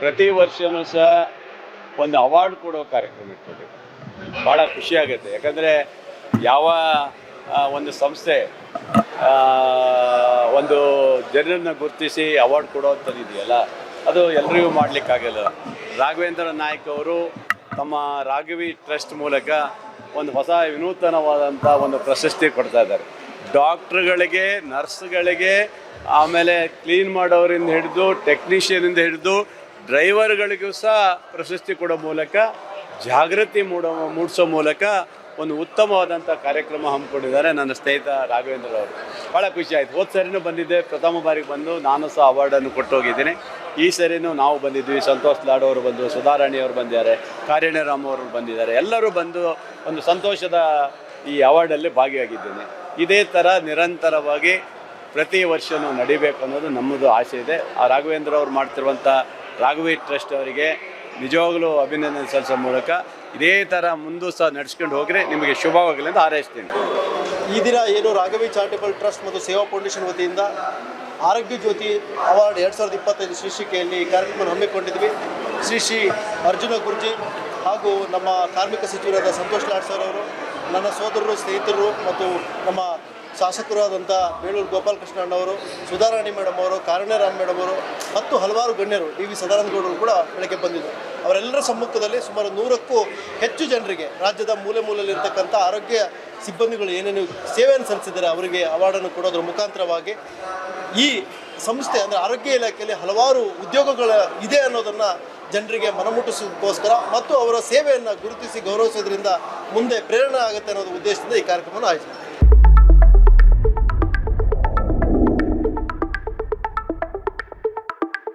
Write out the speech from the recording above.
ಪ್ರತಿ ವರ್ಷನೂ ಸಹ ಒಂದು ಅವಾರ್ಡ್ ಕೊಡೋ ಕಾರ್ಯಕ್ರಮ ಇರ್ತದೆ. ಭಾಳ ಖುಷಿಯಾಗುತ್ತೆ ಯಾಕಂದರೆ ಯಾವ ಒಂದು ಸಂಸ್ಥೆ ಒಂದು ಜನರನ್ನು ಗುರುತಿಸಿ ಅವಾರ್ಡ್ ಕೊಡೋವಂಥದ್ದು ಇದೆಯಲ್ಲ, ಅದು ಎಲ್ರಿಗೂ ಮಾಡಲಿಕ್ಕಾಗಲ್ಲ ರಾಘವೇಂದ್ರ ನಾಯ್ಕ ಅವರು ತಮ್ಮ ರಾಘವಿ ಟ್ರಸ್ಟ್ ಮೂಲಕ ಒಂದು ಹೊಸ ವಿನೂತನವಾದಂಥ ಒಂದು ಪ್ರಶಸ್ತಿ ಕೊಡ್ತಾ ಇದ್ದಾರೆ. ಡಾಕ್ಟ್ರುಗಳಿಗೆ, ನರ್ಸ್ಗಳಿಗೆ, ಆಮೇಲೆ ಕ್ಲೀನ್ ಮಾಡೋರಿಂದ ಹಿಡಿದು ಟೆಕ್ನಿಷಿಯನಿಂದ ಹಿಡಿದು ಡ್ರೈವರ್ಗಳಿಗೂ ಸಹ ಪ್ರಶಸ್ತಿ ಕೊಡೋ ಮೂಲಕ, ಜಾಗೃತಿ ಮೂಡೋ, ಮೂಡಿಸೋ ಮೂಲಕ ಒಂದು ಉತ್ತಮವಾದಂಥ ಕಾರ್ಯಕ್ರಮ ಹಮ್ಮಿಕೊಂಡಿದ್ದಾರೆ ನನ್ನ ಸ್ನೇಹಿತ ರಾಘವೇಂದ್ರ ಅವರು. ಭಾಳ ಖುಷಿ ಆಯಿತು. ಹೋದ ಸರಿನೂ ಬಂದಿದ್ದೆ. ಪ್ರಥಮ ಬಾರಿಗೆ ಬಂದು ನಾನು ಸಹ ಅವಾರ್ಡನ್ನು ಕೊಟ್ಟು ಹೋಗಿದ್ದೀನಿ ಈ ಸರಿನೂ ನಾವು ಬಂದಿದ್ವಿ ಸಂತೋಷ್ ಲಾಡ್ ಅವರು ಬಂದು ಸುಧಾರಾಣಿ ಅವರು ಬಂದಿದ್ದಾರೆ ಕಾರಿಣರಾಮ್ ಅವರು ಬಂದಿದ್ದಾರೆ. ಎಲ್ಲರೂ ಬಂದು ಒಂದು ಸಂತೋಷದ ಈ ಅವಾರ್ಡಲ್ಲಿ ಭಾಗಿಯಾಗಿದ್ದೇನೆ. ಇದೇ ಥರ ನಿರಂತರವಾಗಿ ಪ್ರತಿ ವರ್ಷವೂ ನಡಿಬೇಕು ಅನ್ನೋದು ನಮ್ಮದು ಆಸೆ ಇದೆ. ಆ ರಾಘವೇಂದ್ರ ಅವರು ಮಾಡ್ತಿರುವಂಥ ರಾಘವಿ ಟ್ರಸ್ಟ್ ಅವರಿಗೆ ನಿಜವಾಗಲೂ ಅಭಿನಂದನೆ ಸಲ್ಲಿಸೋ ಮೂಲಕ ಇದೇ ಥರ ಮುಂದೂ ಸಹ ನಡೆಸ್ಕೊಂಡು ಹೋದರೆ ನಿಮಗೆ ಶುಭವಾಗಲಿ ಅಂತ ಹಾರೈಸ್ತೀನಿ. ಈ ದಿನ ಏನು ರಾಘವಿ ಚಾರಿಟಬಲ್ ಟ್ರಸ್ಟ್ ಮತ್ತು ಸೇವಾ ಫೌಂಡೇಶನ್ ವತಿಯಿಂದ ಆರೋಗ್ಯ ಜ್ಯೋತಿ ಅವಾರ್ಡ್ ಎರಡು ಸಾವಿರದ ಇಪ್ಪತ್ತೈದು ಶೀರ್ಷಿಕೆಯಲ್ಲಿ ಕಾರ್ಯಕ್ರಮವನ್ನು ಕಾರ್ಯಕ್ರಮ ಹಮ್ಮಿಕೊಂಡಿದ್ವಿ. ಶ್ರೀ ಶ್ರೀ ಅರ್ಜುನ ಗುರ್ಜಿ ಹಾಗೂ ನಮ್ಮ ಕಾರ್ಮಿಕ ಸಚಿವರಾದ ಸಂತೋಷ್ ಲಾಡ್ ಸರ್ ಅವರು, ನನ್ನ ಸೋದರರು, ಸ್ನೇಹಿತರು ಮತ್ತು ನಮ್ಮ ಶಾಸಕರಾದಂಥ ಬೇಳೂರು ಗೋಪಾಲಕೃಷ್ಣ ಅಣ್ಣವರು, ಸುಧಾರಾಣಿ ಮೇಡಮ್ ಅವರು, ಕಾರಣರಾಮ್ ಮೇಡಮ್ ಅವರು ಮತ್ತು ಹಲವಾರು ಗಣ್ಯರು ಡಿ ವಿ ಸದಾನಂದಗೌಡರು ಕೂಡ ಬೆಳಗ್ಗೆ ಬಂದಿದ್ದರು ಅವರೆಲ್ಲರ ಸಮ್ಮುಖದಲ್ಲಿ ಸುಮಾರು ನೂರಕ್ಕೂ ಹೆಚ್ಚು ಜನರಿಗೆ ರಾಜ್ಯದ ಮೂಲೆ ಮೂಲೆಯಲ್ಲಿರ್ತಕ್ಕಂಥ ಆರೋಗ್ಯ ಸಿಬ್ಬಂದಿಗಳು ಏನೇನು ಸೇವೆಯನ್ನು ಸಲ್ಲಿಸಿದ್ದಾರೆ ಅವರಿಗೆ ಅವಾರ್ಡನ್ನು ಕೊಡೋದ್ರ ಮುಖಾಂತರವಾಗಿ ಈ ಸಂಸ್ಥೆ ಅಂದರೆ ಆರೋಗ್ಯ ಇಲಾಖೆಯಲ್ಲಿ ಹಲವಾರು ಉದ್ಯೋಗಗಳ ಇದೆ ಅನ್ನೋದನ್ನು ಜನರಿಗೆ ಮನಮುಟ್ಟಿಸೋದಕ್ಕೋಸ್ಕರ ಮತ್ತು ಅವರ ಸೇವೆಯನ್ನು ಗುರುತಿಸಿ ಗೌರವಿಸೋದ್ರಿಂದ ಮುಂದೆ ಪ್ರೇರಣೆ ಆಗುತ್ತೆ ಅನ್ನೋದು ಉದ್ದೇಶದಿಂದ ಈ ಕಾರ್ಯಕ್ರಮವನ್ನು ಮಾಡಿದ್ದೀವಿ.